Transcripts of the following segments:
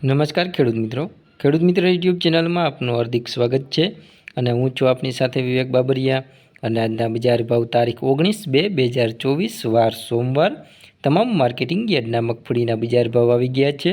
નમસ્કાર ખેડૂત મિત્રો. ખેડૂત મિત્ર યુટ્યુબ ચેનલમાં આપનું હાર્દિક સ્વાગત છે અને હું છું આપની સાથે વિવેક બાબરિયા અને આજના બજાર ભાવ તારીખ ઓગણીસ બે બે હજાર ચોવીસ, વાર સોમવાર. તમામ માર્કેટિંગ યાર્ડના મગફળીના બજાર ભાવ આવી ગયા છે.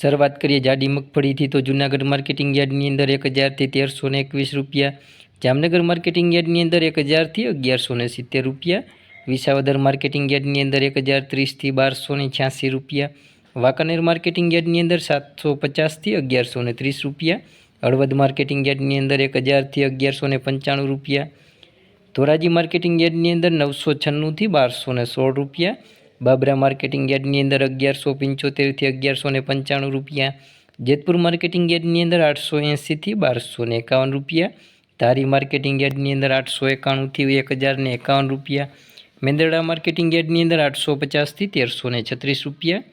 શરૂઆત કરીએ જાડી મગફળીથી, તો જૂનાગઢ માર્કેટિંગ યાર્ડની અંદર એક હજારથી તેરસો ને એકવીસ રૂપિયા. જામનગર માર્કેટિંગ યાર્ડની અંદર એક હજારથી અગિયારસો ને સિત્તેર રૂપિયા. વિસાવદર માર્કેટિંગ યાર્ડની અંદર એક હજાર ત્રીસથી બારસો ને છ્યાસી રૂપિયા. વાંકાનેર માર્કેટિંગ યાર્ડની અંદર સાતસો પચાસથી અગિયારસો ને ત્રીસ રૂપિયા. હળવદ માર્કેટિંગ યાર્ડની અંદર એક હજારથી અગિયારસો ને પંચાણું રૂપિયા. ધોરાજી માર્કેટિંગ યાર્ડની અંદર નવસો છન્નુંથી બારસો ને સોળ રૂપિયા. બાબરા માર્કેટિંગ યાર્ડની અંદર અગિયારસો પંચોતેરથી અગિયારસો ને પંચાણું રૂપિયા. જેતપુર માર્કેટિંગ યાર્ડની અંદર આઠસો એંસીથી બારસો ને એકાવન રૂપિયા. ધારી માર્કેટિંગ યાર્ડની અંદર આઠસો એકાણુંથી એક હજાર ને એકાવન રૂપિયા. મેંદરડા માર્કેટિંગ યાર્ડની અંદર આઠસો પચાસથી તેરસો ને છત્રીસ રૂપિયા.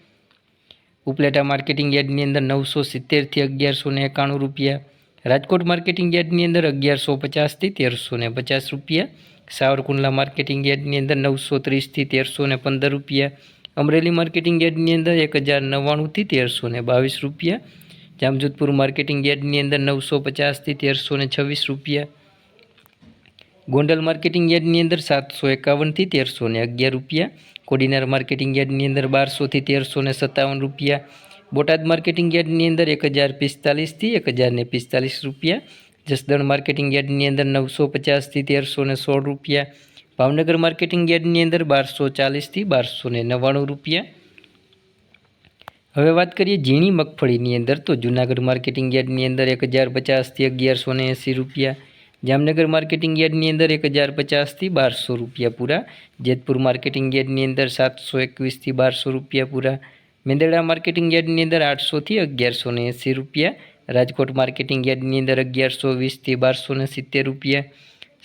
ઉપલેટા માર્કેટિંગ યાર્ડની અંદર નવસો સિત્તેરથી અગિયારસો ને એકાણું રૂપિયા. રાજકોટ માર્કેટિંગ યાર્ડની અંદર અગિયારસો પચાસથી તેરસો ને પચાસ રૂપિયા. સાવરકુંડલા માર્કેટિંગ યાર્ડની અંદર નવસો ત્રીસથી તેરસો ને પંદર રૂપિયા. અમરેલી માર્કેટિંગ યાર્ડની અંદર એક હજાર નવ્વાણુંથી તેરસો ને બાવીસ રૂપિયા. જામજોધપુર માર્કેટિંગ યાર્ડની અંદર નવસો પચાસથી તેરસો ને છવ્વીસ રૂપિયા. ગોંડલ માર્કેટિંગ યાર્ડની અંદર સાતસો એકાવનથી તેરસો ને અગિયાર રૂપિયા. કોડીનાર માર્કેટિંગ યાર્ડની અંદર બારસોથી તેરસો ને સત્તાવન રૂપિયા. બોટાદ માર્કેટિંગ યાર્ડની અંદર એક હજાર પિસ્તાલીસથી એક હજાર પિસ્તાલીસ રૂપિયા. જસદણ માર્કેટિંગ યાર્ડની અંદર નવસો પચાસથી તેરસો ને સોળ રૂપિયા, ભાવનગર માર્કેટિંગ યાર્ડની અંદર બારસો ચાલીસથી બારસો ને નવ્વાણું રૂપિયા. હવે વાત કરીએ ઝીણી મગફળીની અંદર તો જૂનાગઢ માર્કેટિંગ યાર્ડની અંદર એક હજાર પચાસથી અગિયારસો ને એંસી રૂપિયા, જામનગર માર્કેટિંગ યાર્ડની અંદર એક હજાર પચાસથી બારસો રૂપિયા પૂરા, જેતપુર માર્કેટિંગ યાર્ડની અંદર સાતસો એકવીસથી બારસો રૂપિયા પૂરા મેંદરડા માર્કેટિંગ યાર્ડની અંદર આઠસોથી અગિયારસો ને એંસી રૂપિયા રાજકોટ માર્કેટિંગ યાર્ડની અંદર અગિયારસો વીસથી બારસો ને સિત્તેર રૂપિયા.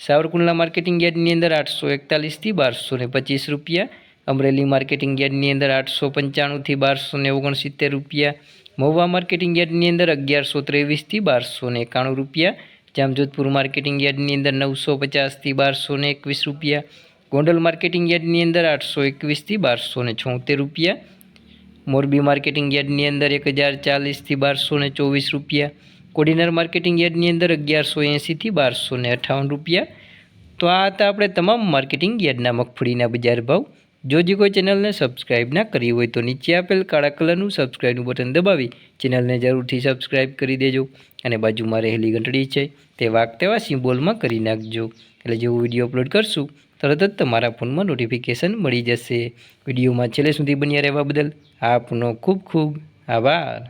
સાવરકુંડલા માર્કેટિંગ યાર્ડની અંદર આઠસો એકતાલીસથી બારસો ને પચીસ રૂપિયા. અમરેલી માર્કેટિંગ યાર્ડની અંદર આઠસો પંચાણુંથી બારસો ને ઓગણસિત્તેર રૂપિયા. મહુવા માર્કેટિંગ યાર્ડની અંદર અગિયારસો ત્રેવીસથી બારસો ને એકાણું રૂપિયા. જામજોધપુર માર્કેટિંગ યાર્ડની અંદર નવસો પચાસથી બારસો ને એકવીસ રૂપિયા. ગોંડલ માર્કેટિંગ યાર્ડની અંદર આઠસો એકવીસથી બારસો ને છોતેર રૂપિયા. મોરબી માર્કેટિંગ યાર્ડની અંદર એક હજાર ચાલીસથી બારસો ને ચોવીસ રૂપિયા. કોડીનાર માર્કેટિંગ યાર્ડની અંદર અગિયારસો એંસીથી બારસો ને અઠ્ઠાવન રૂપિયા. તો આ હતા આપણે તમામ માર્કેટિંગ યાર્ડના મગફળીના બજાર ભાવ. જો જે કોઈ ચેનલને સબસ્ક્રાઇબ ના કરી હોય તો નીચે આપેલ કાળા કલરનું સબસ્ક્રાઇબનું બટન દબાવી ચેનલને જરૂરથી સબસ્ક્રાઇબ કરી દેજો અને બાજુમાં રહેલી ઘંટડી છે તે વાગ તેવા સિમ્બોલમાં કરી નાખજો. એટલે જેવું વીડિયો અપલોડ કરશું, તરત જ તમારા ફોનમાં નોટિફિકેશન મળી જશે. વિડીયોમાં છેલ્લે સુધી બન્યા રહેવા બદલ આપનો ખૂબ ખૂબ આભાર.